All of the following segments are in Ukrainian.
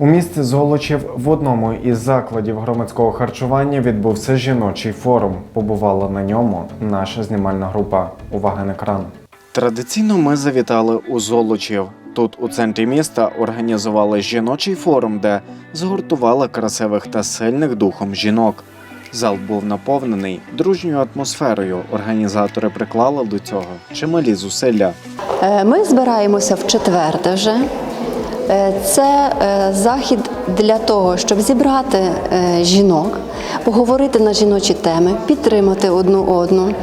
У місті Золочів в одному із закладів громадського харчування відбувся жіночий форум. Побувала на ньому наша знімальна група. Увага на екран. Традиційно ми завітали у Золочів. Тут, у центрі міста, організували жіночий форум, де згуртували красивих та сильних духом жінок. Зал був наповнений дружньою атмосферою. Організатори приклали до цього чималі зусилля. Е, Ми збираємося в четверте вже. Е, Це е, захід для того, щоб зібрати е, жінок, поговорити на жіночі теми, підтримати одну одну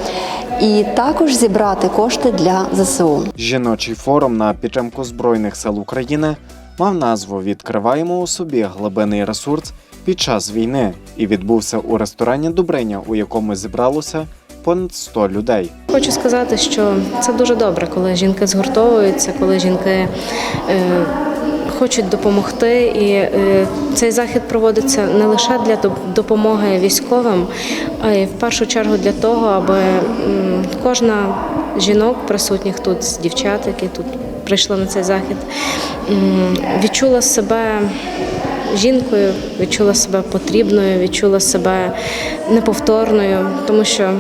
і також зібрати кошти для ЗСУ. Жіночий форум на підтримку Збройних сил України мав назву Відкриваємо у собі глибинний ресурс під час війни і відбувся у ресторані Добриня, у якому зібралося понад 100 людей. Хочу сказати, що це дуже добре, коли жінки згуртовуються, коли жінки е, хочуть допомогти. І е, цей захід проводиться не лише для допомоги військовим, а й в першу чергу для того, аби кожна жінок, присутніх тут, з дівчат, які тут прийшли на цей захід, відчула себе жінкою, відчула себе потрібною, відчула себе неповторною, тому що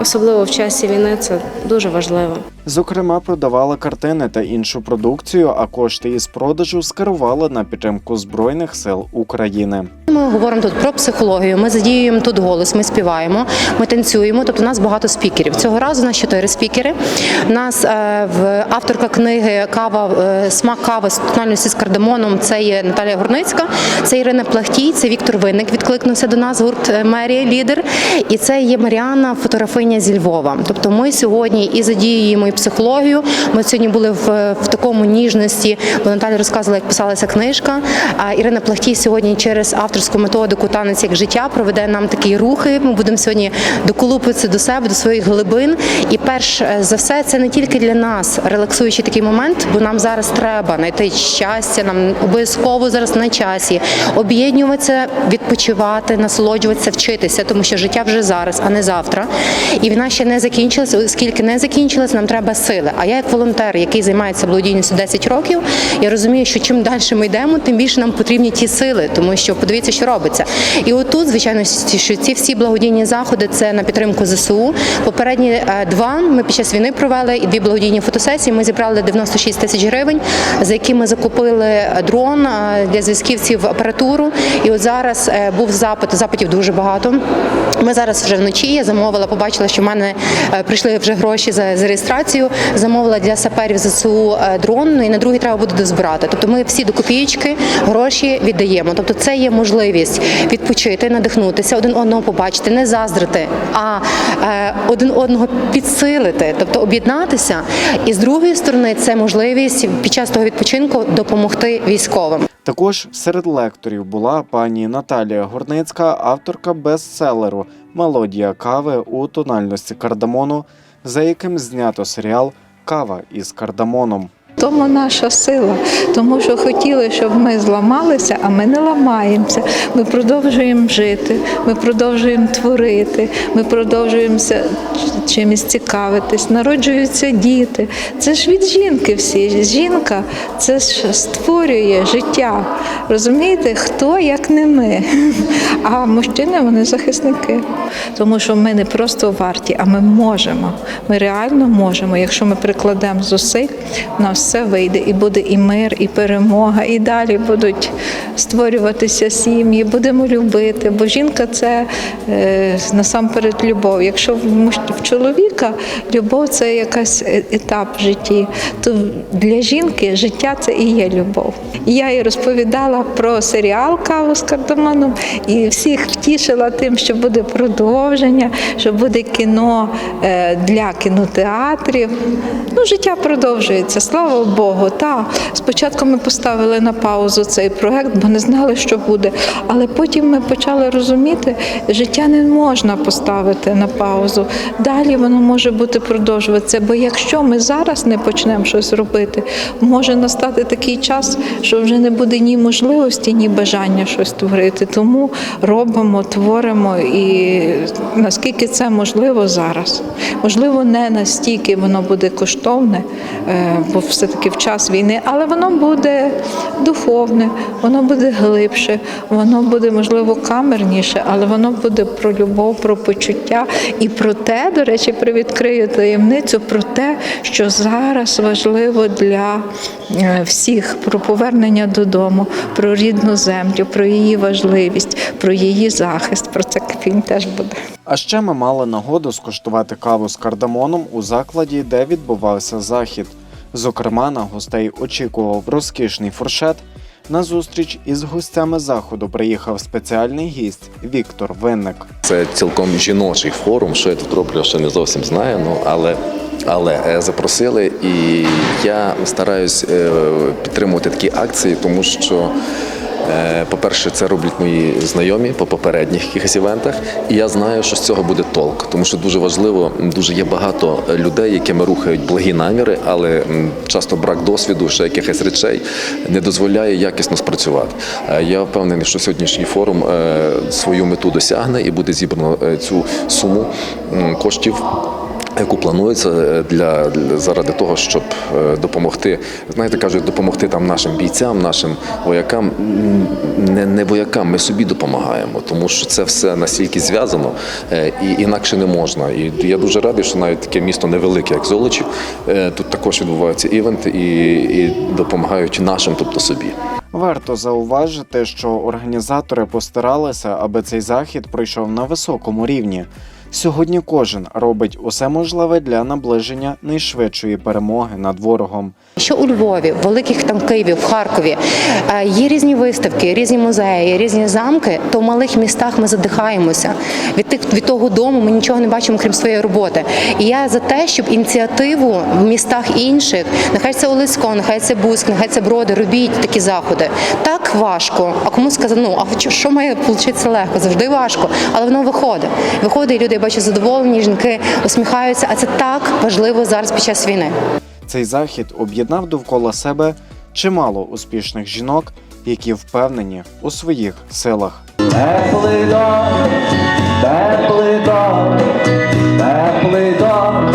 особливо в часі війни це дуже важливо. Зокрема, продавали картини та іншу продукцію, а кошти із продажу скерували на підтримку Збройних сил України. Ми говоримо тут про психологію. Ми задіюємо тут голос, ми співаємо, ми танцюємо. Тобто у нас багато спікерів. Цього разу у нас чотири спікери. У нас е, в авторка книги Кава е, смак кави з тональності з кардамоном. Це є Наталія Горницька, це Ірина Плахтій, це Віктор Винник. Відкликнувся до нас гурт е, Мерія Лідер. І це є Маріана, фотографиня зі Львова. Тобто ми сьогодні і задіюємо психологію. Ми сьогодні були в, в такому ніжності, бо Наталя розказувала, як писалася книжка. А Ірина Плахтій сьогодні через авторську методику танець як життя проведе нам такі рухи. Ми будемо сьогодні доколупитися до себе, до своїх глибин. І перш е, за все, це не тільки для нас релаксуючий такий момент, бо нам зараз треба знайти щастя, нам обов'язково зараз на часі об'єднуватися, відпочивати, насолоджуватися, вчитися, тому що життя вже зараз, а не завтра. І війна ще не закінчилася, оскільки не закінчилась, нам треба сили. А я, як волонтер, який займається благодійністю 10 років, я розумію, що чим далі ми йдемо, тим більше нам потрібні ті сили, тому що подивіться, що робиться. І отут, звичайно, що ці всі благодійні заходи це на підтримку ЗСУ. Попередні е, два ми під час війни провели і дві благодійні фотосесії. Ми зібрали 96 тисяч гривень, за які ми закупили дрон е, для зв'язківців апаратуру. І от зараз е, був запит, запитів дуже багато. Ми зараз вже вночі я замовила, побачила, що в мене е, прийшли вже гроші за, за реєстрацію. Замовила для саперів ЗСУ е, дрон, ну і на другий треба буде дозбирати. Тобто ми всі до копієчки гроші віддаємо. Тобто це є можливість відпочити, надихнутися, один одного побачити, не заздрити, а е, один одного підсилити, тобто об'єднатися. І з другої сторони, це можливість під час того відпочинку допомогти військовим. Також серед лекторів була пані Наталія Горницька, авторка бестселеру Мелодія кави у тональності кардамону, за яким знято серіал Кава із кардамоном. Тому наша сила, тому що хотіли, щоб ми зламалися, а ми не ламаємося. Ми продовжуємо жити, ми продовжуємо творити, ми продовжуємо ся- чимось цікавитись, народжуються діти. Це ж від жінки всі. Жінка це ж створює життя. Розумієте, хто як не ми. А мужчини вони захисники. Тому що ми не просто варті, а ми можемо. Ми реально можемо. Якщо ми прикладемо зусиль, у нас все вийде, і буде і мир, і перемога, і далі будуть створюватися сім'ї, будемо любити. Бо жінка це е, насамперед любов. Якщо в чоловіка любов це якась е- етап в житті, то для жінки життя це і є любов. І я їй розповідала про серіал Каву з кардамоном і всіх втішила тим, що буде продовження, що буде кіно е, для кінотеатрів. Ну, життя продовжується, слава Богу. Та спочатку ми поставили на паузу цей проект, бо не знали, що буде. Але потім ми почали розуміти, життя не можна поставити на паузу. Далі воно може бути продовжуватися. Бо якщо ми зараз не почнемо щось робити, може настати такий час, що вже не буде ні можливості, ні бажання щось творити. Тому робимо, творимо і наскільки це можливо зараз. Можливо, не настільки воно буде коштовне, е, бо все-таки в час війни, але воно буде духовне, воно буде. Буде глибше, воно буде, можливо, камерніше, але воно буде про любов, про почуття і про те, до речі, привідкрию таємницю про те, що зараз важливо для е, всіх про повернення додому, про рідну землю, про її важливість, про її захист. Про це фільм теж буде. А ще ми мали нагоду скуштувати каву з кардамоном у закладі, де відбувався захід. Зокрема, на гостей очікував розкішний фуршет. На зустріч із гостями заходу приїхав спеціальний гість Віктор Винник. Це цілком жіночий форум. Що я тут роблю, ще не зовсім знаю. Ну але, але е, запросили, і я стараюсь е, підтримувати такі акції, тому що. Е, По-перше, це роблять мої знайомі по попередніх якихось івентах, і я знаю, що з цього буде толк, тому що дуже важливо, дуже є багато людей, якими рухають благі наміри, але часто брак досвіду, ще якихось речей не дозволяє якісно спрацювати. Е, Я впевнений, що сьогоднішній форум е, свою мету досягне і буде зібрано цю суму коштів. Яку планується е, для, для заради того, щоб е, допомогти, знаєте, кажуть, допомогти там нашим бійцям, нашим воякам, не, не воякам, ми собі допомагаємо, тому що це все настільки зв'язано е, і інакше не можна. І я дуже радий, що навіть таке місто невелике, як Золочів, тут також відбуваються івенти і, і допомагають нашим, тобто собі. Варто зауважити, що організатори постаралися, аби цей захід пройшов на високому рівні. Сьогодні кожен робить усе можливе для наближення найшвидшої перемоги над ворогом. Що у Львові, великих там Києві, в Харкові е, є різні виставки, різні музеї, різні замки, то в малих містах ми задихаємося. Від тих від того дому ми нічого не бачимо, крім своєї роботи. І я за те, щоб ініціативу в містах інших, нехай це Олесько, нехай це Бузьк, нехай це Броди, робіть такі заходи. Так важко. А кому сказати, ну а що- має вийти легко? Завжди важко, але воно виходить. Виходить, і люди бачу задоволені, жінки усміхаються. А це так важливо зараз під час війни. Цей захід об'єднав довкола себе чимало успішних жінок, які впевнені у своїх силах. Теплий дом, теплий дом, теплий дом,